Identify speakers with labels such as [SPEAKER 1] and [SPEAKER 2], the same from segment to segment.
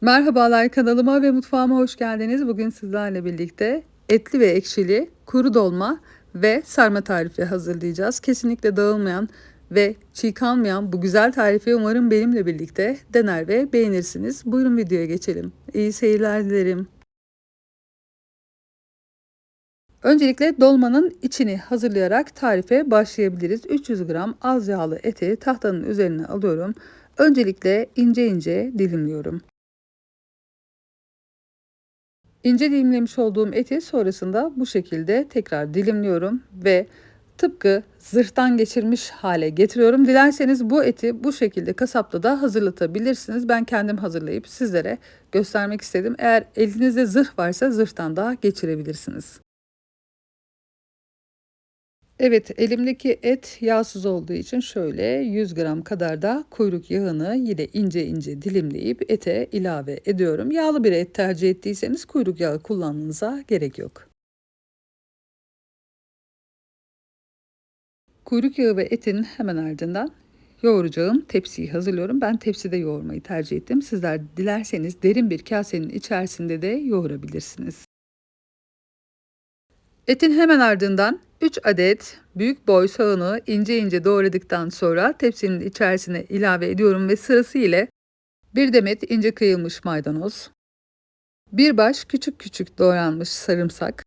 [SPEAKER 1] Merhabalar kanalıma ve mutfağıma hoş geldiniz. Bugün sizlerle birlikte etli ve ekşili kuru dolma ve sarma tarifi hazırlayacağız. Kesinlikle dağılmayan ve çiğ kalmayan bu güzel tarifi umarım benimle birlikte dener ve beğenirsiniz. Buyurun videoya geçelim. İyi seyirler dilerim. Öncelikle dolmanın içini hazırlayarak tarife başlayabiliriz. 300 gram az yağlı eti tahtanın üzerine alıyorum. Öncelikle ince ince dilimliyorum. İnce dilimlemiş olduğum eti sonrasında bu şekilde tekrar dilimliyorum ve tıpkı zırhtan geçirmiş hale getiriyorum. Dilerseniz bu eti bu şekilde kasapta da hazırlatabilirsiniz. Ben kendim hazırlayıp sizlere göstermek istedim. Eğer elinizde zırh varsa zırhtan da geçirebilirsiniz. Evet elimdeki et yağsız olduğu için şöyle 100 gram kadar da kuyruk yağını yine ince ince dilimleyip ete ilave ediyorum. Yağlı bir et tercih ettiyseniz kuyruk yağı kullanmanıza gerek yok. Kuyruk yağı ve etin hemen ardından yoğuracağım tepsiyi hazırlıyorum. Ben tepside yoğurmayı tercih ettim. Sizler dilerseniz derin bir kasenin içerisinde de yoğurabilirsiniz. Etin hemen ardından 3 adet büyük boy soğanı ince ince doğradıktan sonra tepsinin içerisine ilave ediyorum ve sırası ile bir demet ince kıyılmış maydanoz, bir baş küçük küçük doğranmış sarımsak,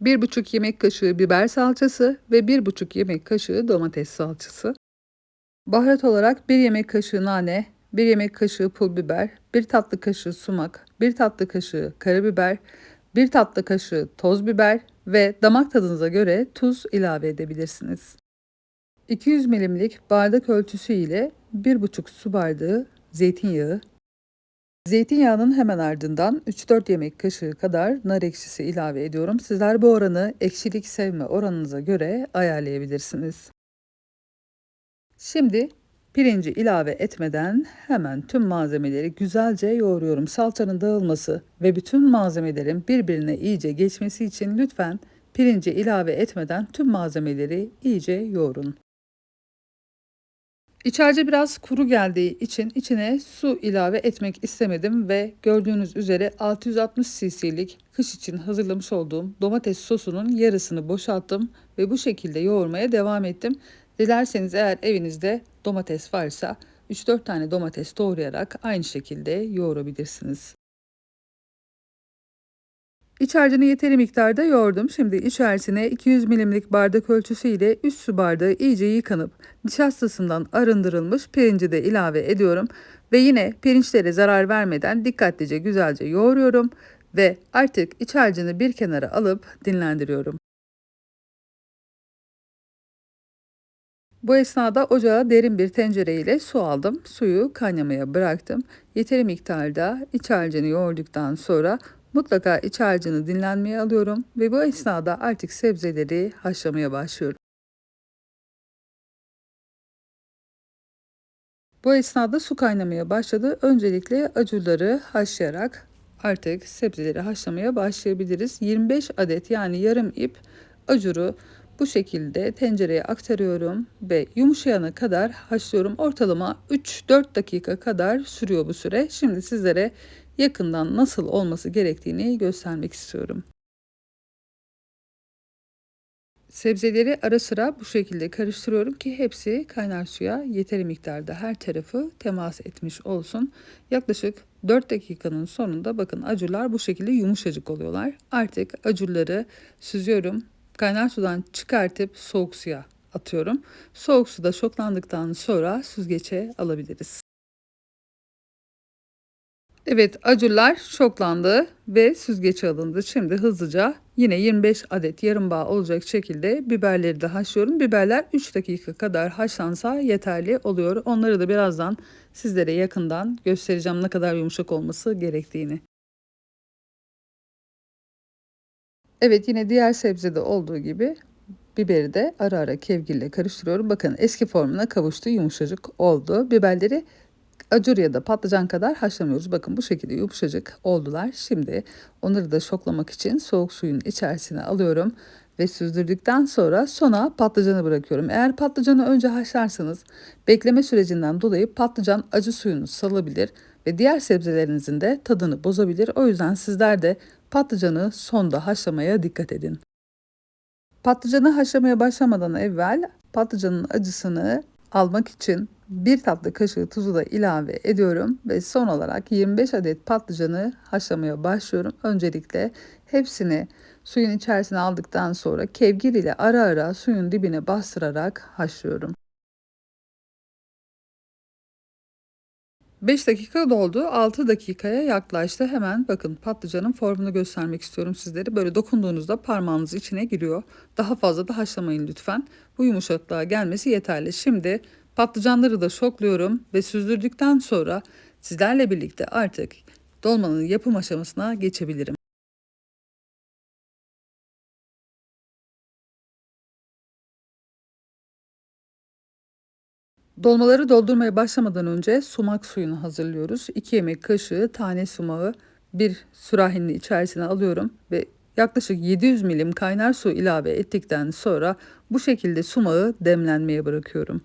[SPEAKER 1] bir buçuk yemek kaşığı biber salçası ve bir buçuk yemek kaşığı domates salçası. Baharat olarak bir yemek kaşığı nane, bir yemek kaşığı pul biber, bir tatlı kaşığı sumak, bir tatlı kaşığı karabiber, 1 tatlı kaşığı toz biber ve damak tadınıza göre tuz ilave edebilirsiniz. 200 milimlik bardak ölçüsü ile 1,5 su bardağı zeytinyağı, Zeytinyağının hemen ardından 3-4 yemek kaşığı kadar nar ekşisi ilave ediyorum. Sizler bu oranı ekşilik sevme oranınıza göre ayarlayabilirsiniz. Şimdi Pirinci ilave etmeden hemen tüm malzemeleri güzelce yoğuruyorum. Salçanın dağılması ve bütün malzemelerin birbirine iyice geçmesi için lütfen pirinci ilave etmeden tüm malzemeleri iyice yoğurun. İç harcı biraz kuru geldiği için içine su ilave etmek istemedim ve gördüğünüz üzere 660 cc'lik kış için hazırlamış olduğum domates sosunun yarısını boşalttım ve bu şekilde yoğurmaya devam ettim. Dilerseniz eğer evinizde domates varsa 3-4 tane domates doğrayarak aynı şekilde yoğurabilirsiniz. İç harcını yeteri miktarda yoğurdum. Şimdi içerisine 200 milimlik bardak ölçüsü ile 3 su bardağı iyice yıkanıp nişastasından arındırılmış pirinci de ilave ediyorum. Ve yine pirinçlere zarar vermeden dikkatlice güzelce yoğuruyorum ve artık iç harcını bir kenara alıp dinlendiriyorum. Bu esnada ocağa derin bir tencere ile su aldım. Suyu kaynamaya bıraktım. Yeteri miktarda iç harcını yoğurduktan sonra mutlaka iç harcını dinlenmeye alıyorum ve bu esnada artık sebzeleri haşlamaya başlıyorum. Bu esnada su kaynamaya başladı. Öncelikle acurları haşlayarak artık sebzeleri haşlamaya başlayabiliriz. 25 adet yani yarım ip acuru bu şekilde tencereye aktarıyorum ve yumuşayana kadar haşlıyorum. Ortalama 3-4 dakika kadar sürüyor bu süre. Şimdi sizlere yakından nasıl olması gerektiğini göstermek istiyorum. Sebzeleri ara sıra bu şekilde karıştırıyorum ki hepsi kaynar suya yeteri miktarda her tarafı temas etmiş olsun. Yaklaşık 4 dakikanın sonunda bakın acurlar bu şekilde yumuşacık oluyorlar. Artık acurları süzüyorum Kaynar sudan çıkartıp soğuk suya atıyorum. Soğuk suda şoklandıktan sonra süzgece alabiliriz. Evet acurlar şoklandı ve süzgeçe alındı. Şimdi hızlıca yine 25 adet yarım bağ olacak şekilde biberleri de haşlıyorum. Biberler 3 dakika kadar haşlansa yeterli oluyor. Onları da birazdan sizlere yakından göstereceğim ne kadar yumuşak olması gerektiğini. Evet yine diğer sebzede olduğu gibi biberi de ara ara kevgirle karıştırıyorum. Bakın eski formuna kavuştu yumuşacık oldu. Biberleri acur ya da patlıcan kadar haşlamıyoruz. Bakın bu şekilde yumuşacık oldular. Şimdi onları da şoklamak için soğuk suyun içerisine alıyorum ve süzdürdükten sonra sona patlıcanı bırakıyorum. Eğer patlıcanı önce haşlarsanız bekleme sürecinden dolayı patlıcan acı suyunu salabilir ve diğer sebzelerinizin de tadını bozabilir. O yüzden sizler de patlıcanı sonda haşlamaya dikkat edin. Patlıcanı haşlamaya başlamadan evvel patlıcanın acısını almak için bir tatlı kaşığı tuzu da ilave ediyorum ve son olarak 25 adet patlıcanı haşlamaya başlıyorum. Öncelikle hepsini suyun içerisine aldıktan sonra kevgir ile ara ara suyun dibine bastırarak haşlıyorum. 5 dakika doldu. 6 dakikaya yaklaştı. Hemen bakın patlıcanın formunu göstermek istiyorum sizlere. Böyle dokunduğunuzda parmağınız içine giriyor. Daha fazla da haşlamayın lütfen. Bu yumuşaklığa gelmesi yeterli. Şimdi patlıcanları da şokluyorum ve süzdürdükten sonra sizlerle birlikte artık dolmanın yapım aşamasına geçebilirim. Dolmaları doldurmaya başlamadan önce sumak suyunu hazırlıyoruz. 2 yemek kaşığı tane sumağı bir sürahinin içerisine alıyorum ve yaklaşık 700 milim kaynar su ilave ettikten sonra bu şekilde sumağı demlenmeye bırakıyorum.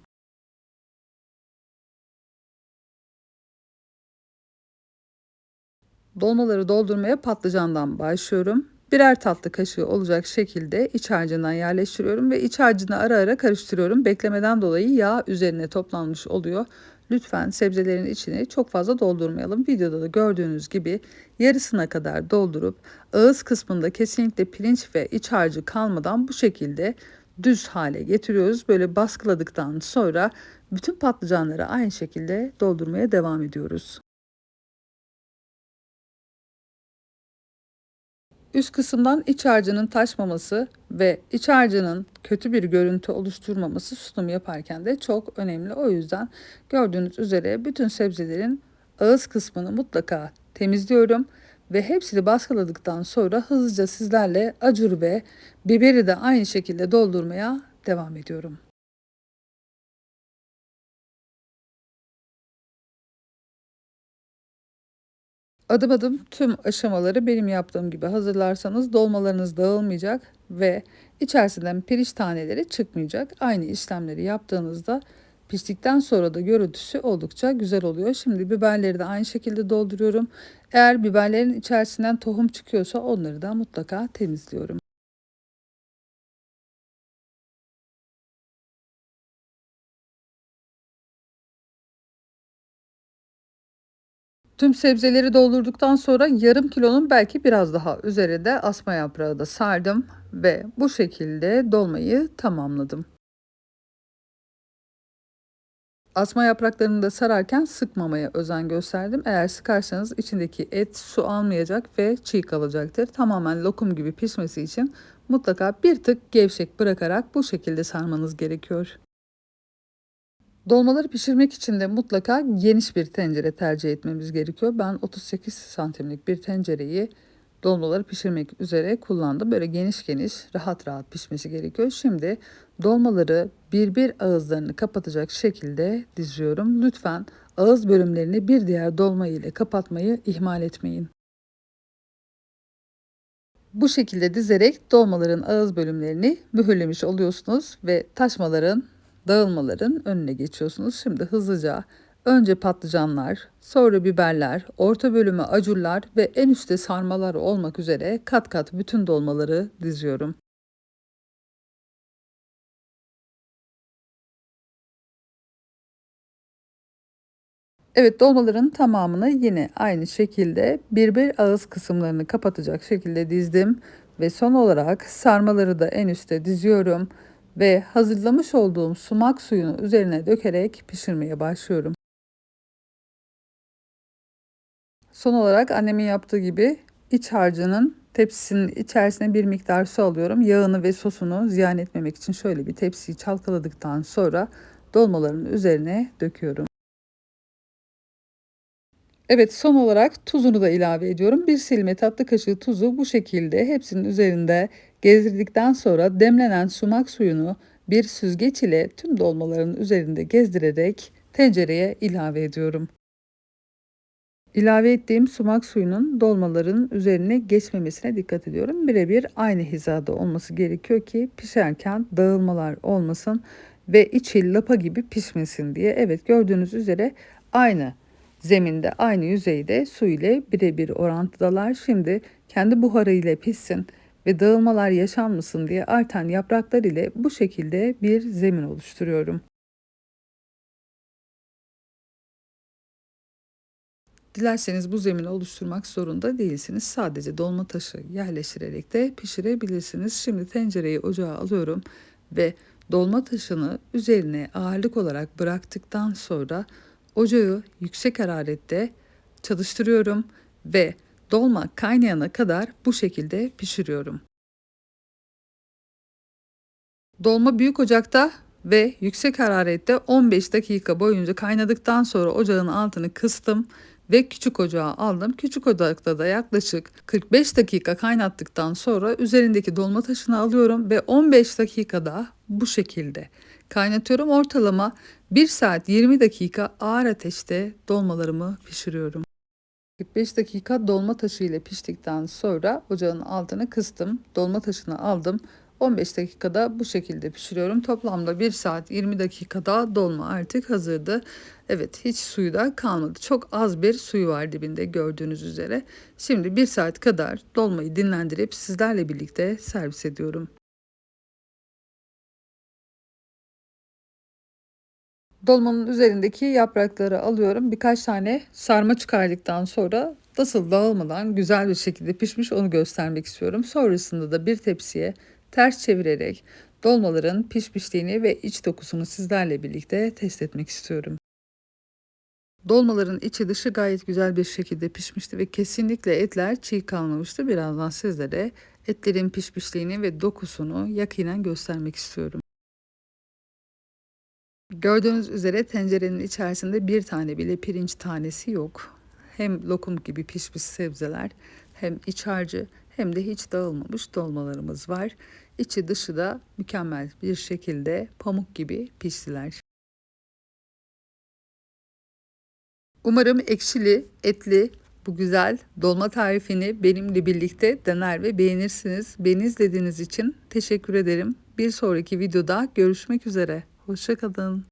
[SPEAKER 1] Dolmaları doldurmaya patlıcandan başlıyorum. Birer tatlı kaşığı olacak şekilde iç harcından yerleştiriyorum ve iç harcını ara ara karıştırıyorum. Beklemeden dolayı yağ üzerine toplanmış oluyor. Lütfen sebzelerin içine çok fazla doldurmayalım. Videoda da gördüğünüz gibi yarısına kadar doldurup ağız kısmında kesinlikle pirinç ve iç harcı kalmadan bu şekilde düz hale getiriyoruz. Böyle baskıladıktan sonra bütün patlıcanları aynı şekilde doldurmaya devam ediyoruz. Üst kısımdan iç harcının taşmaması ve iç harcının kötü bir görüntü oluşturmaması sunum yaparken de çok önemli. O yüzden gördüğünüz üzere bütün sebzelerin ağız kısmını mutlaka temizliyorum ve hepsini baskıladıktan sonra hızlıca sizlerle acur ve biberi de aynı şekilde doldurmaya devam ediyorum. Adım adım tüm aşamaları benim yaptığım gibi hazırlarsanız dolmalarınız dağılmayacak ve içerisinden pirinç taneleri çıkmayacak. Aynı işlemleri yaptığınızda piştikten sonra da görüntüsü oldukça güzel oluyor. Şimdi biberleri de aynı şekilde dolduruyorum. Eğer biberlerin içerisinden tohum çıkıyorsa onları da mutlaka temizliyorum. Tüm sebzeleri doldurduktan sonra yarım kilonun belki biraz daha üzerinde asma yaprağı da sardım ve bu şekilde dolmayı tamamladım. Asma yapraklarını da sararken sıkmamaya özen gösterdim. Eğer sıkarsanız içindeki et su almayacak ve çiğ kalacaktır. Tamamen lokum gibi pişmesi için mutlaka bir tık gevşek bırakarak bu şekilde sarmanız gerekiyor. Dolmaları pişirmek için de mutlaka geniş bir tencere tercih etmemiz gerekiyor. Ben 38 santimlik bir tencereyi dolmaları pişirmek üzere kullandım. Böyle geniş geniş rahat rahat pişmesi gerekiyor. Şimdi dolmaları bir bir ağızlarını kapatacak şekilde diziyorum. Lütfen ağız bölümlerini bir diğer dolma ile kapatmayı ihmal etmeyin. Bu şekilde dizerek dolmaların ağız bölümlerini mühürlemiş oluyorsunuz ve taşmaların dağılmaların önüne geçiyorsunuz. Şimdi hızlıca önce patlıcanlar, sonra biberler, orta bölümü acurlar ve en üstte sarmalar olmak üzere kat kat bütün dolmaları diziyorum. Evet dolmaların tamamını yine aynı şekilde bir bir ağız kısımlarını kapatacak şekilde dizdim ve son olarak sarmaları da en üste diziyorum ve hazırlamış olduğum sumak suyunu üzerine dökerek pişirmeye başlıyorum. Son olarak annemin yaptığı gibi iç harcının tepsisinin içerisine bir miktar su alıyorum. Yağını ve sosunu ziyan etmemek için şöyle bir tepsiyi çalkaladıktan sonra dolmaların üzerine döküyorum. Evet son olarak tuzunu da ilave ediyorum. Bir silme tatlı kaşığı tuzu bu şekilde hepsinin üzerinde gezdirdikten sonra demlenen sumak suyunu bir süzgeç ile tüm dolmaların üzerinde gezdirerek tencereye ilave ediyorum. İlave ettiğim sumak suyunun dolmaların üzerine geçmemesine dikkat ediyorum. Birebir aynı hizada olması gerekiyor ki pişerken dağılmalar olmasın ve içi lapa gibi pişmesin diye. Evet gördüğünüz üzere aynı zeminde aynı yüzeyde su ile birebir orantıdalar. Şimdi kendi buharı ile pişsin ve dağılmalar yaşanmasın diye artan yapraklar ile bu şekilde bir zemin oluşturuyorum. Dilerseniz bu zemini oluşturmak zorunda değilsiniz. Sadece dolma taşı yerleştirerek de pişirebilirsiniz. Şimdi tencereyi ocağa alıyorum ve dolma taşını üzerine ağırlık olarak bıraktıktan sonra ocağı yüksek hararette çalıştırıyorum ve dolma kaynayana kadar bu şekilde pişiriyorum. Dolma büyük ocakta ve yüksek hararette 15 dakika boyunca kaynadıktan sonra ocağın altını kıstım ve küçük ocağa aldım. Küçük ocakta da yaklaşık 45 dakika kaynattıktan sonra üzerindeki dolma taşını alıyorum ve 15 dakikada bu şekilde kaynatıyorum. Ortalama 1 saat 20 dakika ağır ateşte dolmalarımı pişiriyorum. 45 dakika dolma taşı ile piştikten sonra ocağın altını kıstım. Dolma taşını aldım. 15 dakikada bu şekilde pişiriyorum. Toplamda 1 saat 20 dakikada dolma artık hazırdı. Evet hiç suyu da kalmadı. Çok az bir suyu var dibinde gördüğünüz üzere. Şimdi 1 saat kadar dolmayı dinlendirip sizlerle birlikte servis ediyorum. Dolmanın üzerindeki yaprakları alıyorum. Birkaç tane sarma çıkardıktan sonra nasıl dağılmadan güzel bir şekilde pişmiş onu göstermek istiyorum. Sonrasında da bir tepsiye ters çevirerek dolmaların pişmişliğini ve iç dokusunu sizlerle birlikte test etmek istiyorum. Dolmaların içi dışı gayet güzel bir şekilde pişmişti ve kesinlikle etler çiğ kalmamıştı. Birazdan sizlere etlerin pişmişliğini ve dokusunu yakinen göstermek istiyorum. Gördüğünüz üzere tencerenin içerisinde bir tane bile pirinç tanesi yok. Hem lokum gibi pişmiş sebzeler hem iç harcı hem de hiç dağılmamış dolmalarımız var. İçi dışı da mükemmel bir şekilde pamuk gibi piştiler. Umarım ekşili, etli bu güzel dolma tarifini benimle birlikte dener ve beğenirsiniz. Beni izlediğiniz için teşekkür ederim. Bir sonraki videoda görüşmek üzere. Hoşçakalın.